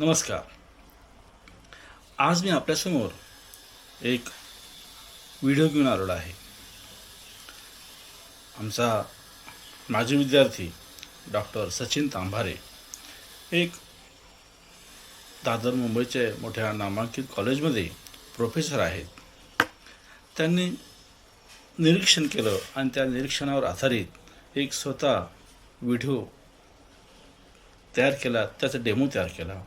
नमस्कार. आज मी आपल्यासमोर एक व्हिडिओ घेऊन आलेलो आहे. आमचा माजी विद्यार्थी डॉक्टर सचिन तांभारे एक दादर मुंबईच्या मोठ्या नामांकित कॉलेजमध्ये प्रोफेसर आहेत. त्यांनी निरीक्षण केलं आणि त्या निरीक्षणावर आधारित एक स्वतः व्हिडिओ तयार केला त्याचा डेमो तयार केला.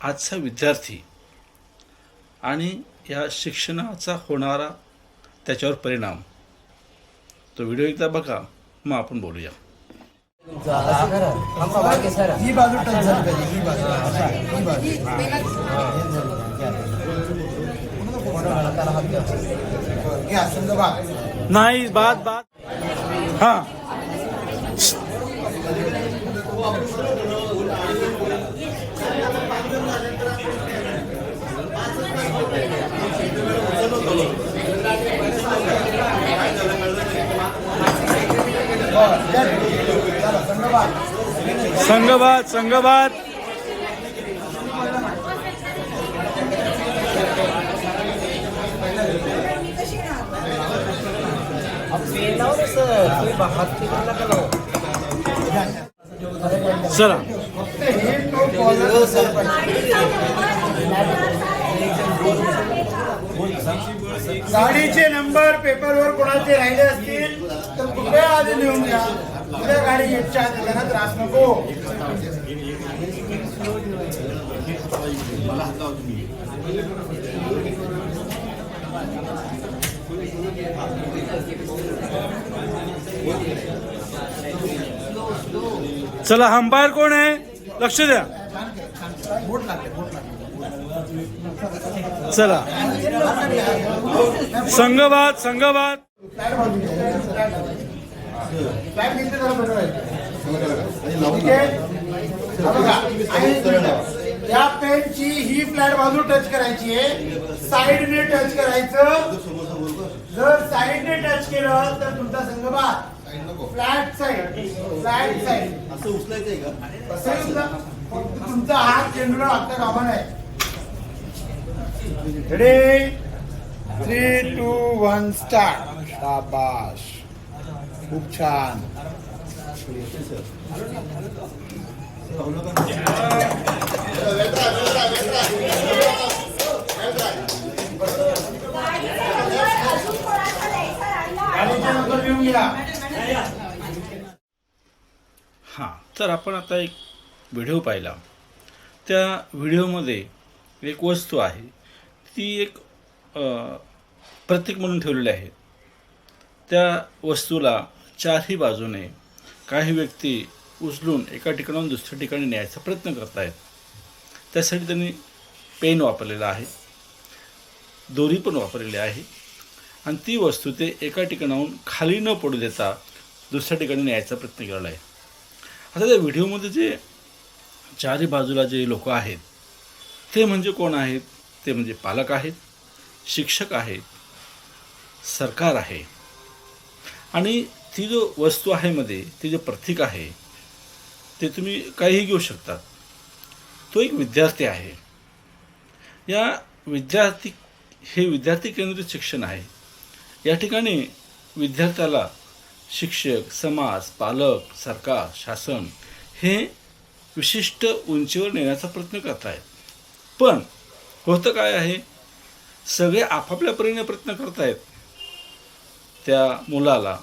आजचा विद्यार्थी आणि या शिक्षणाचा होणारा त्याच्यावर परिणाम. तो व्हिडिओ एकदा बघा मग आपण बोलूया. ही बाजू टच झाली पाहिजे ही बाजू अशा, ही बाजू घ्या समजा बाग नाही बाद बाद हां संघवाद संघवाद चला समजा बाग संघवाद संघवाद चला फक्त हे तो कॉलर गाडीचे नंबर पेपरवर कोणाचे राहिले असतील तर कुठे आधी लिहून घ्या. उद्या गाडी घेतच्या आधी त्रास नको. चला अंपायर कोण आहे? लक्ष द्या. बोट लागते हा बघा. आणि या पेनची ही फ्लॅट बाजू टच करायची आहे. साईडने टच करायचं. जर साईडने टच केलं तर तुमचा संघबाद फ्लॅट साईड फ्लॅट साईड. असं उचलायचंय का? तुमचा फक्त तुमचा हात चेंडूला लागता कामा नाही ready three two one start शाबाश खूप छान हां तर आपण आता एक व्हिडिओ पाहिला. त्या व्हिडिओमध्ये एक वस्तू आहे. ती एक प्रतीक म्हणून ठेवलेली आहे. त्या वस्तूला चारही बाजूने काही व्यक्ती उचलून एका ठिकाणाहून दुसऱ्या ठिकाणी न्यायचा प्रयत्न करत आहेत त्यासाठी त्यांनी पेन वापरलेला आहे. दोरी पण वापरलेली आहे. आणि ती वस्तू ते एका ठिकाणाहून खाली न पडू देता दुसऱ्या ठिकाणी न्यायचा प्रयत्न केलेला आहे. आता त्या व्हिडिओमध्ये जे चारी बाजूला जे लोक आहेत ते म्हणजे कोण आहेत? ते म्हणजे पालक आहेत शिक्षक आहेत सरकार आहे. आणि ती जो वस्तू आहे मध्ये ती जे प्रतीक आहे ते तुम्ही काहीही घेऊ शकतात. तो एक विद्यार्थी आहे. या विद्यार्थी हे विद्यार्थी केंद्रित शिक्षण आहे. या ठिकाणी विद्यार्थ्याला शिक्षक समाज पालक सरकार शासन हे विशिष्ट उंचीवर नेण्याचा प्रयत्न करत आहेत पण होतं काय आहे? सगळे आपापल्या परीने प्रयत्न करत आहेत त्या मुलाला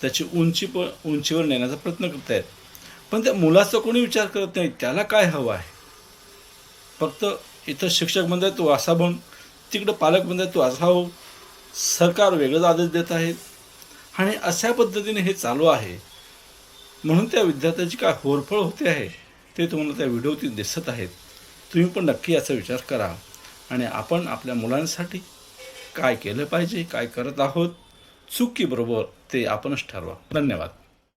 त्याची उंची प उंचीवर नेण्याचा प्रयत्न करत आहेत पण त्या मुलाचा कोणी विचार करत नाही त्याला काय हवं आहे? फक्त इथं शिक्षक म्हणतात तू असा बन तिकडं पालक म्हणतात तू असा हो. सरकार वेगळंच आदेश देत आहेत आणि अशा पद्धतीने हे चालू आहे. म्हणून त्या विद्यार्थ्याची काय होरफळ होते आहे ते तुम्हाला त्या व्हिडिओतील दिसत आहेत. तुम्ही पण नक्की याचा विचार करा. आणि आपण आपल्या मुलांसाठी काय केलं पाहिजे काय करत आहोत चुकीबरोबर ते आपणच ठरवा. धन्यवाद.